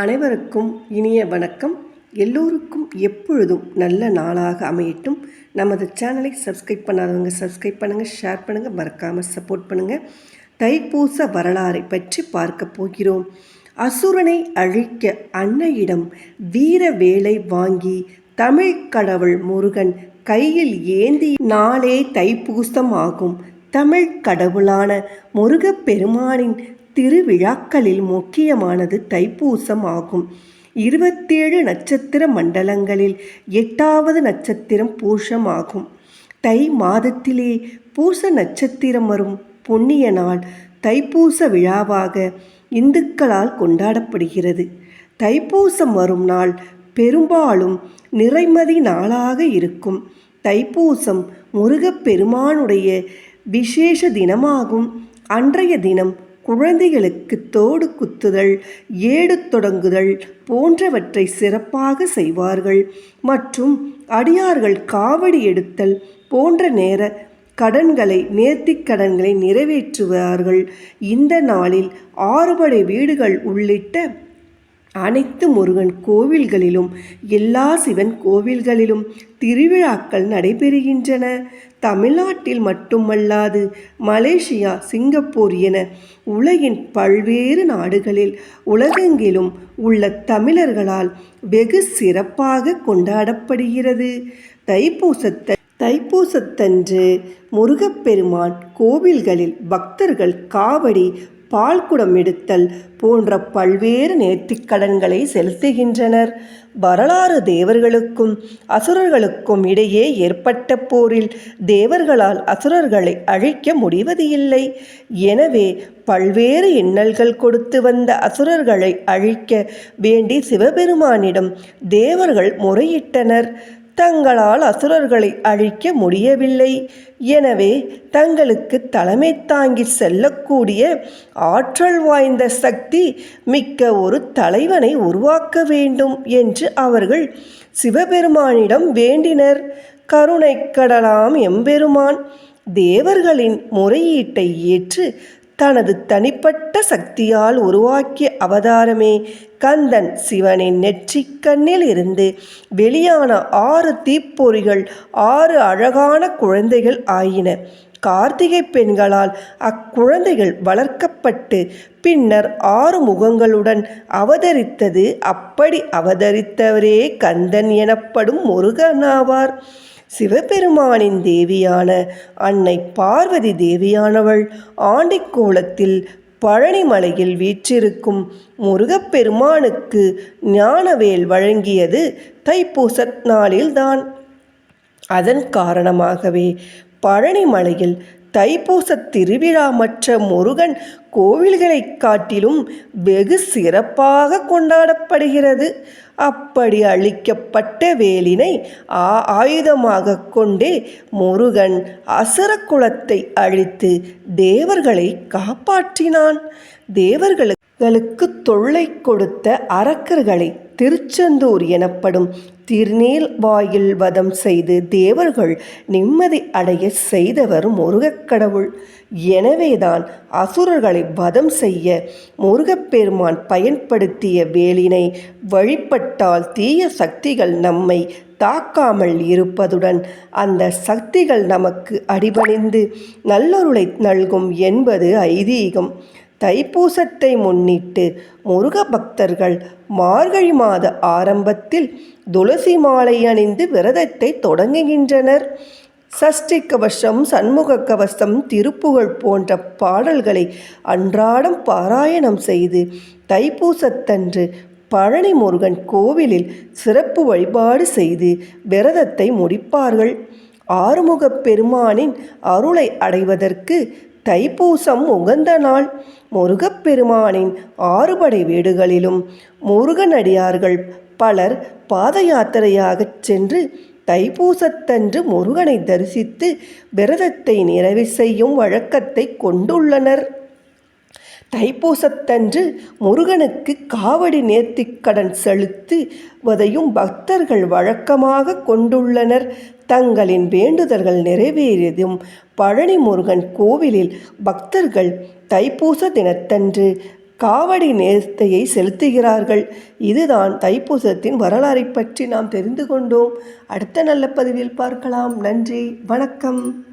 அனைவருக்கும் இனிய வணக்கம். எல்லோருக்கும் எப்பொழுதும் நல்ல நாளாக அமையட்டும். நமது சேனலை சப்ஸ்கிரைப் பண்ணாதவங்க சப்ஸ்கிரைப் பண்ணுங்கள் ஷேர் பண்ணுங்கள் மறக்காமல் சப்போர்ட் பண்ணுங்கள் தைப்பூச வரலாறை பற்றி பார்க்க போகிறோம். அசுரனை அழிக்க அன்னையிடம் வீர வேலை வாங்கி தமிழ் கடவுள் முருகன் கையில் ஏந்தி நாளே தைப்பூசம் ஆகும். தமிழ் கடவுளான முருகப்பெருமானின் திருவிழாக்களில் முக்கியமானது தைப்பூசம் ஆகும். இருபத்தேழு நட்சத்திர மண்டலங்களில் எட்டாவது நட்சத்திரம் பூஷம் ஆகும். தை மாதத்திலே பூச நட்சத்திரம் வரும் புண்ணிய நாள் தைப்பூச விழாவாக இந்துக்களால் கொண்டாடப்படுகிறது. தைப்பூசம் வரும் நாள் பெரும்பாலும் நிறைமதி நாளாக இருக்கும். தைப்பூசம் முருகப்பெருமானுடைய விசேஷ தினமாகும். அன்றைய தினம் குழந்தைகளுக்கு தோடு குத்துதல் ஏடு தொடங்குதல் போன்றவற்றை சிறப்பாக செய்வார்கள். மற்றும் அடியார்கள் காவடி எடுத்தல் போன்ற நேர கடன்களை நேர்த்திக் கடன்களை நிறைவேற்றுவார்கள். இந்த நாளில் ஆறுபடை வீடுகள் உள்ளிட்ட அனைத்து முருகன் கோவில்களிலும் எல்லா சிவன் கோவில்களிலும் திருவிழாக்கள் நடைபெறுகின்றன. தமிழ்நாட்டில் மட்டுமல்லாது மலேசியா சிங்கப்பூர் என உலகின் பல்வேறு நாடுகளில் உலகெங்கிலும் உள்ள தமிழர்களால் வெகு சிறப்பாக கொண்டாடப்படுகிறது. தைப்பூசத்தை தைப்பூசத்தன்று முருகப்பெருமான் கோவில்களில் பக்தர்கள் காவடி பால்குடம் எடுத்தல் போன்ற பல்வேறு நேர்த்திக்கடன்களை செலுத்துகின்றனர். வரலாறு தேவர்களுக்கும் அசுரர்களுக்கும் இடையே ஏற்பட்ட போரில் தேவர்களால் அசுரர்களை அழிக்க முடிவது இல்லை எனவே பல்வேறு இன்னல்கள் கொடுத்து வந்த அசுரர்களை அழிக்க வேண்டி சிவபெருமானிடம் தேவர்கள் முறையிட்டனர். தங்களால் அசுரர்களை அழிக்க முடியவில்லை. எனவே தங்களுக்கு தலைமை தாங்கி செல்லக்கூடிய ஆற்றல் வாய்ந்த சக்தி மிக்க ஒரு தலைவனை உருவாக்க வேண்டும் என்று அவர்கள் சிவபெருமானிடம் வேண்டினர். கருணை கடலாம் எம்பெருமான் தேவர்களின் முறையீட்டை ஏற்று தனது தனிப்பட்ட சக்தியால் உருவாக்கிய அவதாரமே கந்தன் சிவனின் நெற்றிக்கண்ணில் இருந்து வெளியான ஆறு தீப்பொறிகள் ஆறு அழகான குழந்தைகள் ஆயின. கார்த்திகை பெண்களால் அக்குழந்தைகள் வளர்க்கப்பட்டு பின்னர் ஆறு முகங்களுடன் அவதரித்தது. அப்படி அவதரித்தவரே கந்தன் எனப்படும் முருகனாவார் சிவபெருமானின் தேவியான அன்னை பார்வதி தேவியானவள் ஆண்டிக்கோலத்தில் பழனிமலையில் வீற்றிருக்கும் முருகப்பெருமானுக்கு ஞானவேல் வழங்கியது தைப்பூச நாளில்தான். அதன் காரணமாகவே பழனிமலையில் தைப்பூச திருவிழா மற்ற முருகன் கோவில்களைக் காட்டிலும் வெகு சிறப்பாக கொண்டாடப்படுகிறது. அப்படி அளிக்கப்பட்ட வேலினை ஆ ஆயுதமாக கொண்டே முருகன் அசுர குலத்தை அழித்து தேவர்களை காப்பாற்றினான். தேவர்களுக்கு தொல்லை கொடுத்த அரக்கர்களை திருச்செந்தூர் எனப்படும் திருநீல் வாயில் வதம் செய்து தேவர்கள் நிம்மதி அடைய செய்தவர் முருகக்கடவுள் எனவேதான் அசுரர்களை வதம் செய்ய முருகப்பெருமான் பயன்படுத்திய வேலினை வழிபட்டால் தீய சக்திகள் நம்மை தாக்காமல் இருப்பதுடன் அந்த சக்திகள் நமக்கு அடிபணிந்து நல்லொருளை நல்கும் என்பது ஐதீகம். தைப்பூசத்தை முன்னிட்டு முருக பக்தர்கள் மார்கழி மாத ஆரம்பத்தில் துளசி மாலை அணிந்து விரதத்தை தொடங்குகின்றனர். சஷ்டி கவசம் சண்முக கவசம் திருப்புகழ் போன்ற பாடல்களை அன்றாடம் பாராயணம் செய்து தைப்பூசத்தன்று பழனி முருகன் கோவிலில் சிறப்பு வழிபாடு செய்து விரதத்தை முடிப்பார்கள். ஆறுமுகப் பெருமானின் அருளை அடைவதற்கு தைப்பூசம் உகந்த நாள். முருகப்பெருமானின் ஆறுபடை வீடுகளிலும் முருகனடியார்கள் பலர் பாத யாத்திரையாகச் சென்று தைப்பூசத்தன்று முருகனை தரிசித்து விரதத்தை நிறைவு செய்யும் வழக்கத்தை கொண்டுள்ளனர். தைப்பூசத்தன்று முருகனுக்கு காவடி நேர்த்திக்கடன் செலுத்துவதையும் பக்தர்கள் வழக்கமாக கொண்டுள்ளனர். தங்களின் வேண்டுதல்கள் நிறைவேறியதும் பழனி முருகன் கோவிலில் பக்தர்கள் தைப்பூச தினத்தன்று காவடி நேர்த்தையை செலுத்துகிறார்கள். இதுதான் தைப்பூசத்தின் வரலாறை பற்றி நாம் தெரிந்து கொண்டோம். அடுத்த நல்ல பதிவில் பார்க்கலாம். நன்றி. வணக்கம்.